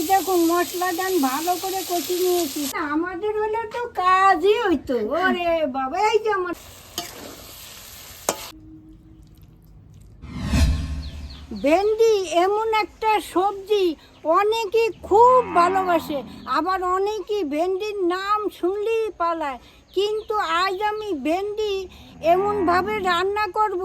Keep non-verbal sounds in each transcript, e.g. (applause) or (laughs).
এই দেখুন মশলাটা আমি ভালো করে কষি নিয়েছি। আমাদের হলে তো কাজই হইতো। ওরে বাবা, এই যে আমার ভেন্ডি এমন একটা সবজি অনেকে খুব ভালোবাসে। আবার অনেকেই ভেন্ডির নাম শুনলেই পালায়। কিন্তু আজ আমি ভেন্ডি এমনভাবে রান্না করব,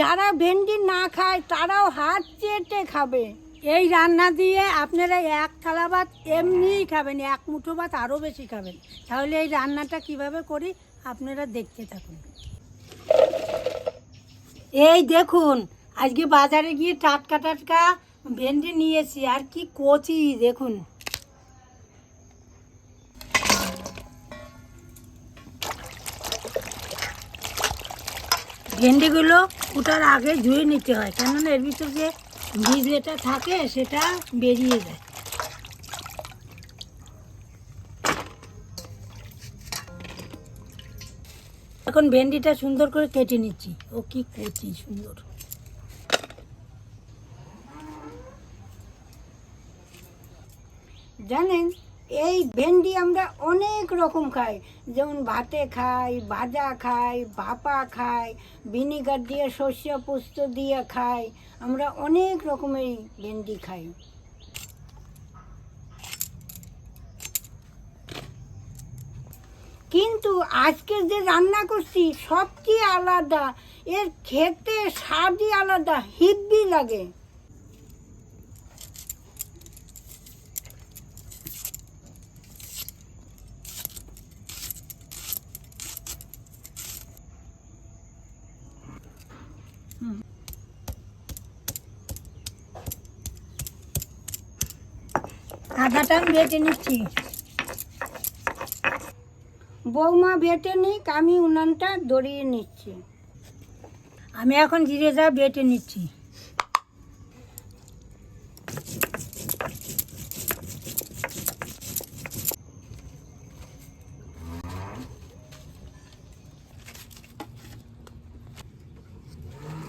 যারা ভেন্ডি না খায় তারাও হাত চেটে খাবে। এই রান্না দিয়ে আপনারা এক থালা ভাত এমনিই খাবেন, এক মুঠো ভাত আরও বেশি খাবেন। তাহলে এই রান্নাটা কীভাবে করি আপনারা দেখতে থাকুন। এই দেখুন, আজকে বাজারে গিয়ে টাটকা টাটকা ভেন্ডি নিয়েছি, আর কি কচি, দেখুন। ভেন্ডিগুলো ওটার আগে ধুয়ে নিতে হয়, কেননা এর ভিতর বীজ যেটা থাকে, সেটা বেরিয়ে যায়। এখন ভেন্ডিটা সুন্দর করে কেটে নিচ্ছি। ও কি করছি সুন্দর। জানেন এই ভেন্ডি আমরা অনেক রকম খাই। যেমন ভাতে খাই, ভাজা খাই, ভাপা খাই, ভিনিগার দিয়ে শস্য পুস্ত দিয়ে খাই। আমরা অনেক রকমের ভেন্ডি খাই। কিন্তু আজকে যে রান্না করছি, সবচেয়ে আলাদা। এর খেতে স্বাদই আলাদা, হিব্বি লাগে। আদাটা আমি বেটে নিচ্ছি। বৌমা বেটে নিক, আমি উনানটা দড়িয়ে নিচ্ছি। আমি এখন জিরে যা বেটে নিচ্ছি।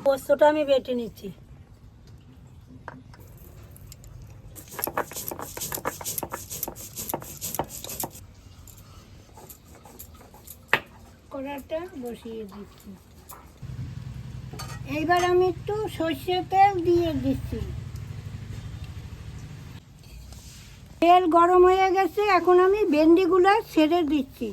পোস্তটা আমি বেটে নিচ্ছি। কড়াটা বসিয়ে দিচ্ছি। এইবার আমি একটু সর্ষে তেল দিয়ে দিচ্ছি। তেল গরম হয়ে গেছে, এখন আমি ভেন্ডিগুলো ছেড়ে দিচ্ছি।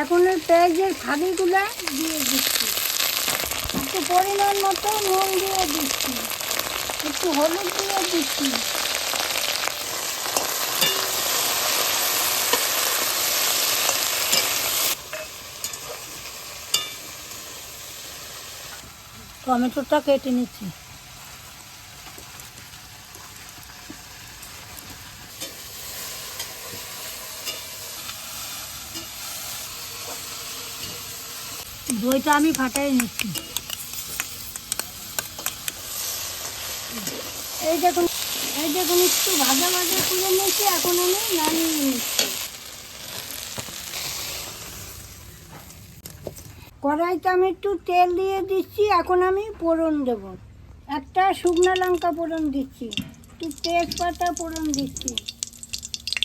এখন পেঁয়াজের ফাঁড়িগুলো দিয়ে দিচ্ছি। একটু পরিমাণ মতো নুন দিয়ে দিচ্ছি। একটু হলুদ দিয়ে দিচ্ছি। টমেটোটা কেটে নিচ্ছি। দইটা আমি ফাটাই নিচ্ছি। এই দেখুন এই দেখুন, একটু ভাজা ভাজা করে নিয়েছি, এখন আমি নামিয়ে নিচ্ছি। কড়াইতে আমি একটু তেল দিয়ে দিচ্ছি, এখন আমি ফোড়ন দেব। একটা শুকনো লঙ্কা ফোড়ন দিচ্ছি, একটু তেজপাতা ফোড়ন দিচ্ছি,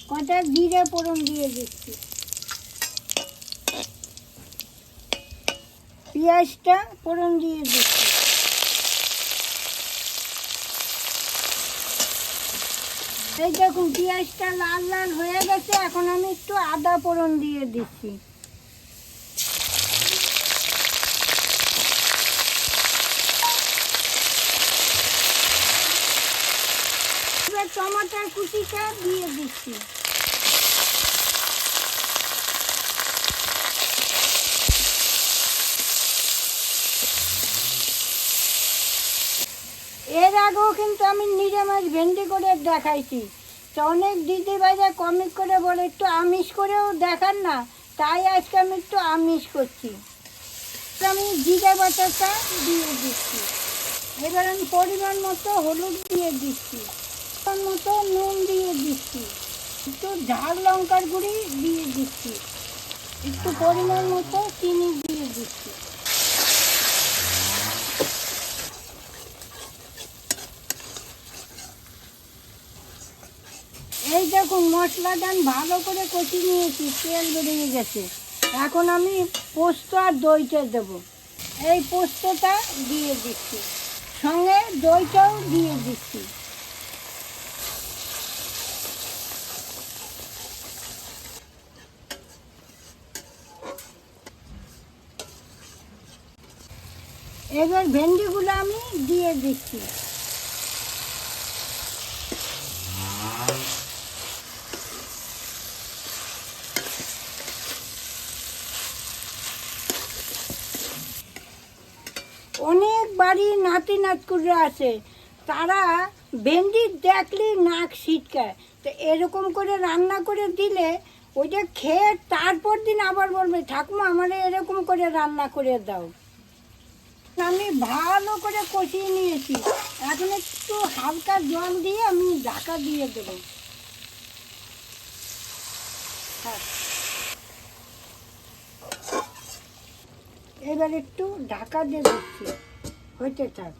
কটা জিরে ফোড়ন দিয়ে দিচ্ছি। পেঁয়াজটা ফোড়ন দিয়ে দিচ্ছি। এই দেখুন পেঁয়াজটা লাল লাল হয়ে গেছে, এখন আমি একটু আদা ফোড়ন দিয়ে দিচ্ছি। টমাটার কুচিটা দিয়ে দিচ্ছি। এর আগেও কিন্তু আমি নিজে মাছ ভেন্ডি করে দেখাইছি। অনেক দিদি ভাইরা কমিক করে বলে, একটু আমিষ করেও দেখান না। তাই আজকে আমি একটু আমিষ করছি। আমি জিরে বাটাটা দিয়ে দিচ্ছি। এবার আমি পরিমাণ মতো হলুদ দিয়ে দিচ্ছি। মতো নুন দিয়ে দিচ্ছি। একটু ঝাল লঙ্কার গুঁড়ি দিয়ে দিচ্ছি। একটু পরিমাণ মতো চিনি দিয়ে দিচ্ছি এই দেখুন মশলাটা আমি ভালো করে কষি নিয়েছি, তেল বেরিয়ে গেছে। এখন আমি পোস্ত আর দইটা দেব। এই পোস্তটা দিয়ে দিচ্ছি। সঙ্গে দইটাও দিয়ে দিচ্ছি। এবার ভেন্ডিগুলো আমি দিয়ে দিচ্ছি। অনেক বাড়ি নাতি নাতকুরা আছে। তারা ভেন্ডি দেখলে নাক ছিটকায়। তো এরকম করে রান্না করে দিলে ওইটা খেয়ে তারপর দিন আবার বলবে, ঠাকুমা, আমার এরকম করে রান্না করে দাও। আমি ভালো করে কষিয়ে নিয়েছি। এখন একটু হালকা জল দিয়ে আমি ঢাকা দিয়ে দেবো। হ্যাঁ। এবার একটু ঢাকা দিয়ে দিচ্ছি হইতে থাক।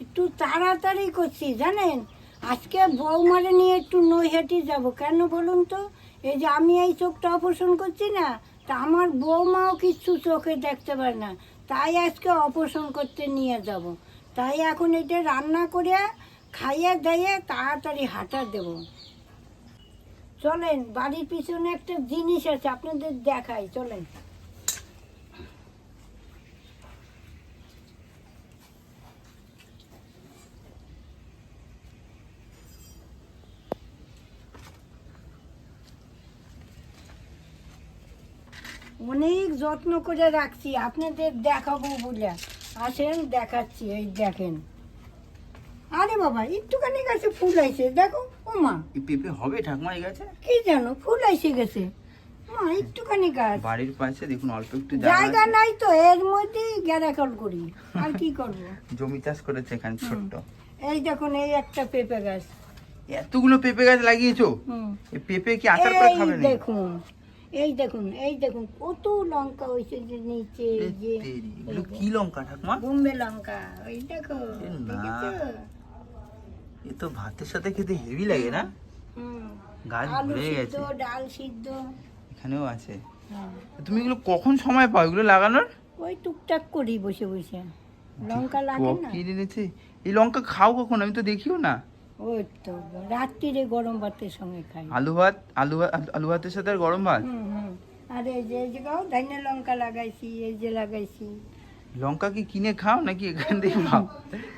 একটু তাড়াতাড়ি করছি, জানেন? আজকে বৌমারে নিয়ে একটু নৈহাটি যাব। কেন বলুন তো? এই যে আমি এই চোখটা অপারেশন করছি না, তা আমার বৌমাও কিছু চোখে দেখতে পারে না। তাই আজকে অপারেশন করতে নিয়ে যাব। তাই এখন এটা রান্না করে খাইয়ে দাইয়ে তাড়াতাড়ি হাঁটা দেব। চলেন, বাড়ির পিছনে একটা জিনিস আছে, আপনাদের দেখাই। চলেন। অনেক যত্ন করে রাখছি। আপনাদের দেখাবো বলে। আসেন দেখাচ্ছি এই দেখেন। আরে বাবা একটুখানি গাছে ফুল আইছে দেখো ও মা। পেঁপে হবে ঠাকুমা এই গাছে? কি জানো ফুল আইসে গেছে। মা একটুখানি গাছ। বাড়ির পাশে দেখুন অল্প একটু জায়গা নাই তো এর মধ্যেই গ্যারাকল করি। আর কি করব? (laughs) জমি চাষ করেছে এখানে ছোট্ট। এই দেখুন এই একটা পেঁপে গাছ। এতগুলো পেঁপে গাছ লাগিয়েছো? এই পেঁপে কি আচার করে এই খাবে না দেখুন। এই দেখুন এই দেখুন কত লঙ্কা হয়েছে যে নিচে এই যে এগুলো কি লঙ্কা ঠাকুমা? বোম্বে লঙ্কা ওই দেখো এ তো ভাতের সাথে খেতে হেভি লাগে না? গাছ ভরে গেছে। ডাল সিদ্ধ। এখানেও আছে। হ্যাঁ। তুমি এগুলো কখন সময় পাও এগুলো লাগানোর? ওই টুকটাক করি বসে বসে। লঙ্কা লাগে না? কিনে এনেছে। এই লঙ্কা খাও কখন? আমি তো দেখিও না। ওই তো রাত্রিরে গরম ভাতের সঙ্গে খাই। আলু ভাত আলু আলু ভাতের সাথে গরম ভাত? আর এই যে এই যে গাও ধনিয়া লঙ্কা লাগাইছি এই যে লাগাইছি। লঙ্কা কি কিনে খাও নাকি এখান থেকে খাও?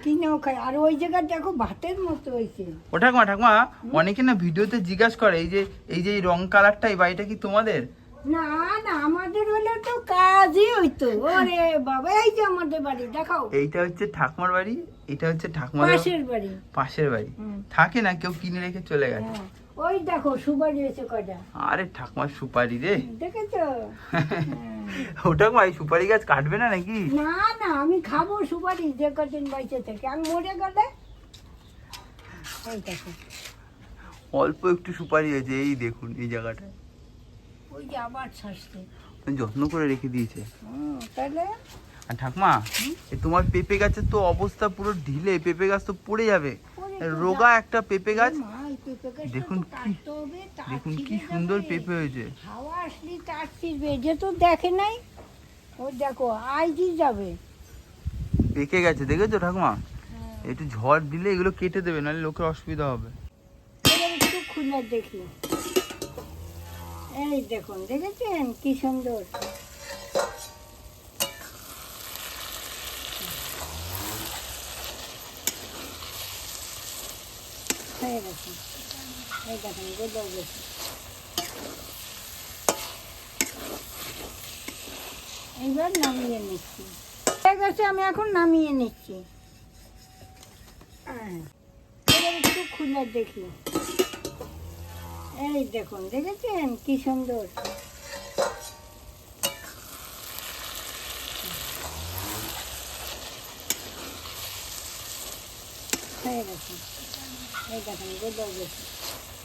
কিনেও খাই। আর ওই জায়গা দেখো ভাতের মতো হয়েছে। ও ঠাকুমা ঠাকুমা অনেকে না ভিডিওতে জিজ্ঞাসা করে এই যে এই যে রং কালারটা এই বাড়িটা কি তোমাদের? না না আমাদের হলে তো কাজই হইতো। ওরে বাবা এই যে আমাদের বাড়ি দেখাও। এইটা হচ্ছে ঠাকুমার বাড়ি এটা হচ্ছে ঠাকুমাদের পাশের বাড়ি। পাশের বাড়ি। থাকে না কেউ কিনে রেখে চলে গেছে। হ্যাঁ। ওই দেখো সুপারি হয়েছে কটা আরে ঠাকুমার সুপারি রে। দেখেছ? হ্যাঁ। ও ঠাকুমা এই সুপারি গাছ কাটবে না নাকি? না না আমি খাব সুপারি যে কদিন বাইচে থেকে। আমি মরে গেলে? এই দেখো। অল্প একটু সুপারি হয়েছে এই দেখুন এই জায়গাটায় ওই যে আবার ছাড়ছে যত্ন করে রেখে দিয়েছে। তাহলে? আর ঠাকুমা এ তোমার পেঁপে গাছের তো অবস্থা পুরো ঢিলে পেঁপে গাছ তো পড়ে যাবে। রোগা একটা পেঁপে গাছ দেখুন কি- দেখুন কি সুন্দর পেঁপে হয়েছে। হাওয়া আসলে তার ছিঁড়বে যে তো দেখে নাই। ওই দেখো আইজি যাবে। পেকে গেছে দেখেছ ঠাকুমা? হ্যাঁ। একটু ঝড় দিলে এগুলো কেটে দেবে নাহলে লোকের অসুবিধা হবে। একটু খুলে দেখি। এই দেখুন দেখেছেন কি সুন্দর? হয়ে গেছে। এই এইবার নামিয়ে নিচ্ছি। হয়ে গেছে, আমি এখন নামিয়ে নিচ্ছি। হ্যাঁ। এবার একটু খুলে দেখি। এই দেখুন, দেখেছেন কি সুন্দর? হয়ে গেছে। এই দেখুন গোদাও গেছে ঠাকমা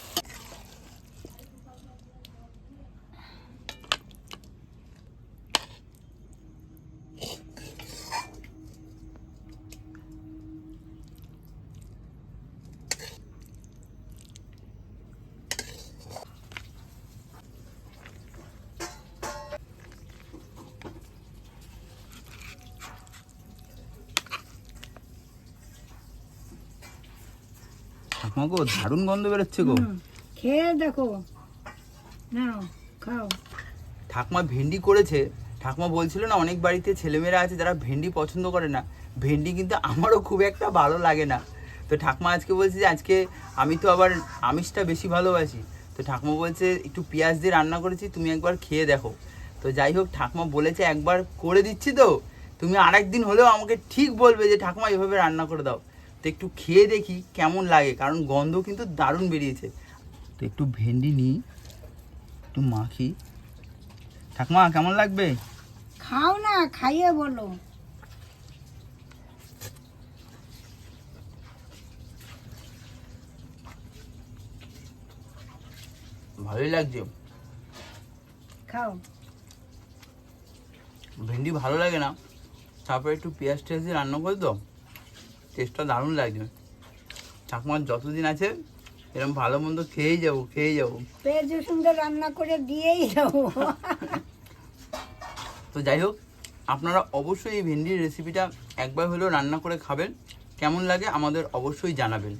গো দারুণ গন্ধ বেরোচ্ছে গো। খেয়ে দেখো। নাও খাও। ঠাকমা ভেন্ডি করেছে। ঠাকমা বলছিল না অনেক বাড়িতে ছেলেমেয়েরা আছে যারা ভেন্ডি পছন্দ করে না। ভেন্ডি কিন্তু আমারও খুব একটা ভালো লাগে না। তো ঠাকমা আজকে বলছে যে আজকে আমি তো আবার আমিষটা বেশি ভালোবাসি। তো ঠাকমা বলছে একটু পেঁয়াজ দিয়ে রান্না করেছি তুমি একবার খেয়ে দেখো। তো যাই হোক ঠাকমা বলেছে একবার করে দিচ্ছি তো। তুমি আরেক দিন হলেও আমাকে ঠিক বলবে যে ঠাকমা এভাবে রান্না করে দাও। তো একটু খেয়ে দেখি কেমন লাগে কারণ গন্ধ কিন্তু দারুণ বেরিয়েছে। তো একটু ভেন্ডি নিই একটু মাখি। ঠাকমা কেমন লাগবে? খাও না খাইয়ে বলো। ভালোই লাগছে। খাও। ভেন্ডি ভালো লাগে না। তারপরে একটু পেঁয়াজ টেয়াজ দিয়ে রান্না করে তো টেস্টটা দারুণ লাগছে। ঠাকুমার যতদিন আছে এরকম ভালো মন্দ খেয়েই যাব খেয়ে যাব। পেঁয়াজ সুন্দর রান্না করে দিয়েই যাব। তো যাই হোক আপনারা অবশ্যই এই ভেন্ডির রেসিপিটা একবার হলেও রান্না করে খাবেন। কেমন লাগে আমাদের অবশ্যই জানাবেন।